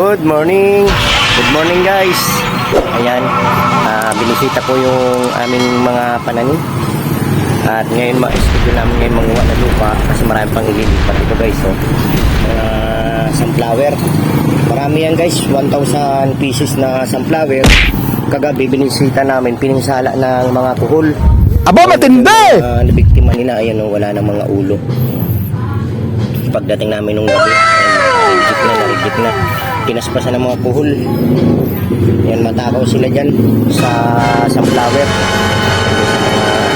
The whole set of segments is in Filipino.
Good morning. Good morning guys. Ayan, ah, binisita po yung aming mga pananim. At ngayon ma-schedule namin ngayon manguha ng lupa kasi marami pang ililipat ito guys. So, mga sunflower. Marami yan guys, 1,000 pieces na sunflower. Kagabi binisita namin, pininsala ng mga kuhol. Aba, matindi! Uh, nabiktima nila, ayan o, wala ng mga ulo. Pagdating namin nung gabi, ayan, reject na, reject na. Kinaspasan ng mga kuhol. Yan, matakaw sila dyan sa sunflower.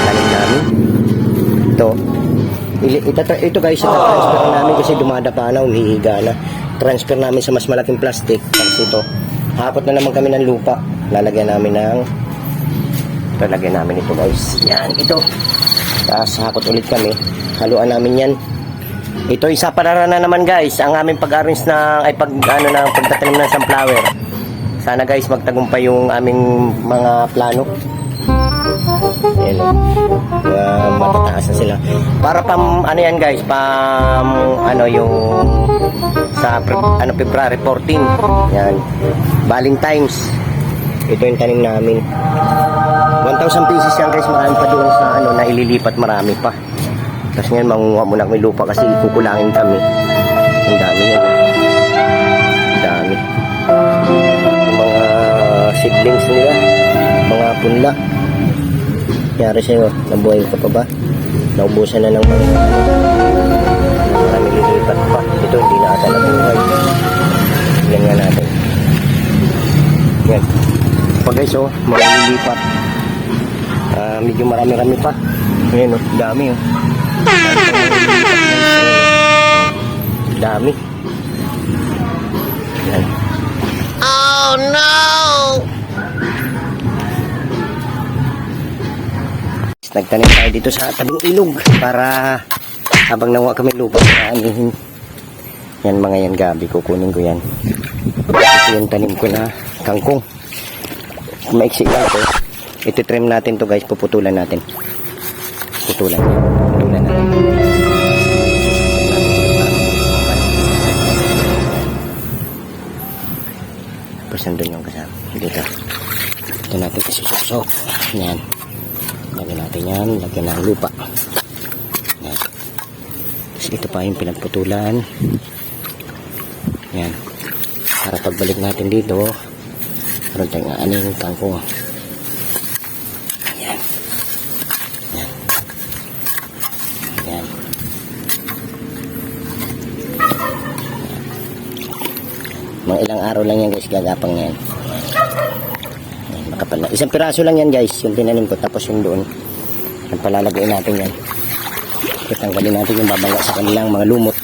Tanim namin. Ito. Ito, ito guys, ito transfer namin kasi dumadapa na, umihiga na. Transfer namin sa mas malaking plastic. Tapos ito, hapot na naman kami ng lupa. Lalagyan namin ng ito, lagyan namin ito guys. Yan, ito. Tapos hakot ulit kami. Haluan namin yan. Ito isa para na naman guys. Ang aming pag-arrange na ay pag ano na pagtatanim ng sunflower. Sana guys magtagumpay yung aming mga plano. Yan. Uh, matataas na sila. Para pam ano yan guys, pam ano yung sa ano February 14. Yan. Valentine's. Ito yung tanim namin. 1,000 pieces yan guys, marami pa doon sa ano, na ililipat marami pa. Tapos ngayon, mangunguha muna kami lupa kasi kukulangin kami. Ang dami yan. Ang dami. Yung mga seedlings nila, mga punla. Yari sa'yo, nabuhay ka pa ba? Naubusan na ng mga marami lilipat pa. Ito, hindi na ata nabuhay. Yan nga natin. Yan. Pa guys, oh, mga lilipat. Ah, medyo marami-rami pa. Ayan oh, dami oh. Dami. Ayan. Oh no! Nagtanim tayo dito sa tabing ilog para habang nawa kami lupa anihin. Yan mga yan gabi, kukunin ko yan. Ito yung tanim ko na kangkong. Maiksi lang to. Ito trim natin to guys, puputulan natin. Putulan. Putulan natin. Tapos nandun yung kasama. Dito. Ito natin isusuksok. Yan. Lagyan natin yan. Lagyan ng lupa. Yan. Tapos ito pa yung pinagputulan. Yan. Para pagbalik natin dito, meron tayong aning kangkong. Yan. Yan. Yan. Mga ilang araw lang yan guys, gagapang yan. Yan, makapal na. Isang piraso lang yan guys, yung tinanim ko, tapos yung doon. Yan, palalagay natin yan. Itanggalin natin yung babangga sa kanilang mga lumot.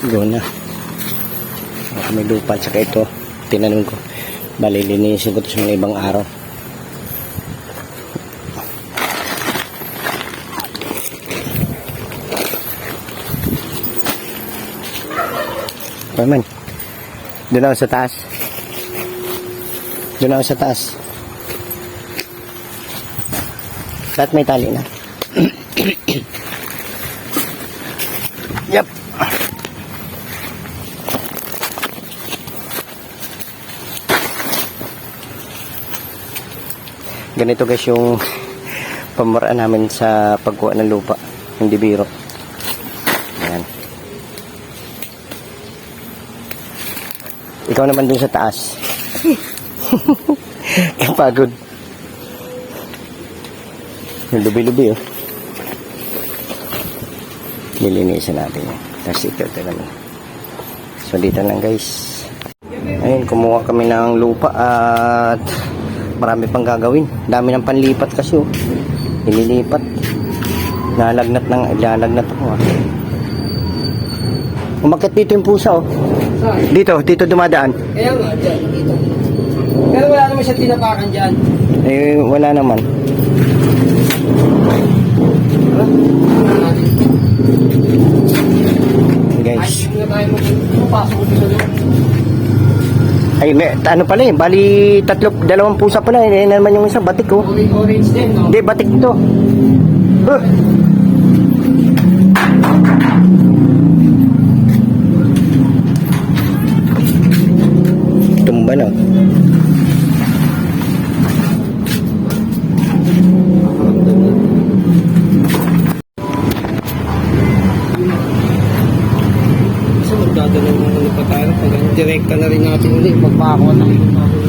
Doon na. Baka may lupa. Tsaka ito, tinanong ko. Balilinisin ko ito sa mga ibang araw. Paman. Doon ako sa taas. Doon ako sa taas. Lahat may tali na. yep. Ganito guys yung pamaraan namin sa pagkuha ng lupa hindi biro Ayan. ikaw naman dun sa taas. Kapagod yung lubi-lubi oh. Nilinisan natin yun. Tapos ito ito naman. So dito lang guys. Ayun kumuha kami ng lupa at marami pang gagawin. Dami ng panlipat kasi oh. Nililipat. Nalagnat ng lalagnat ako ah. Umakit dito yung pusa oh. Dito dito dumadaan. Kaya nga, dyan, ko. Pero wala naman siya tinapakan dyan. eh wala naman. Guys. Na tayo. Magpapasok loob. Ay, may, ano pala eh, bali tatlo, dalawang pusa pala, eh, na naman yung isa, batik oh. Orange, orange din, no? Hindi, batik to. Huh. Mo na rin natin ulit. Magpako natin.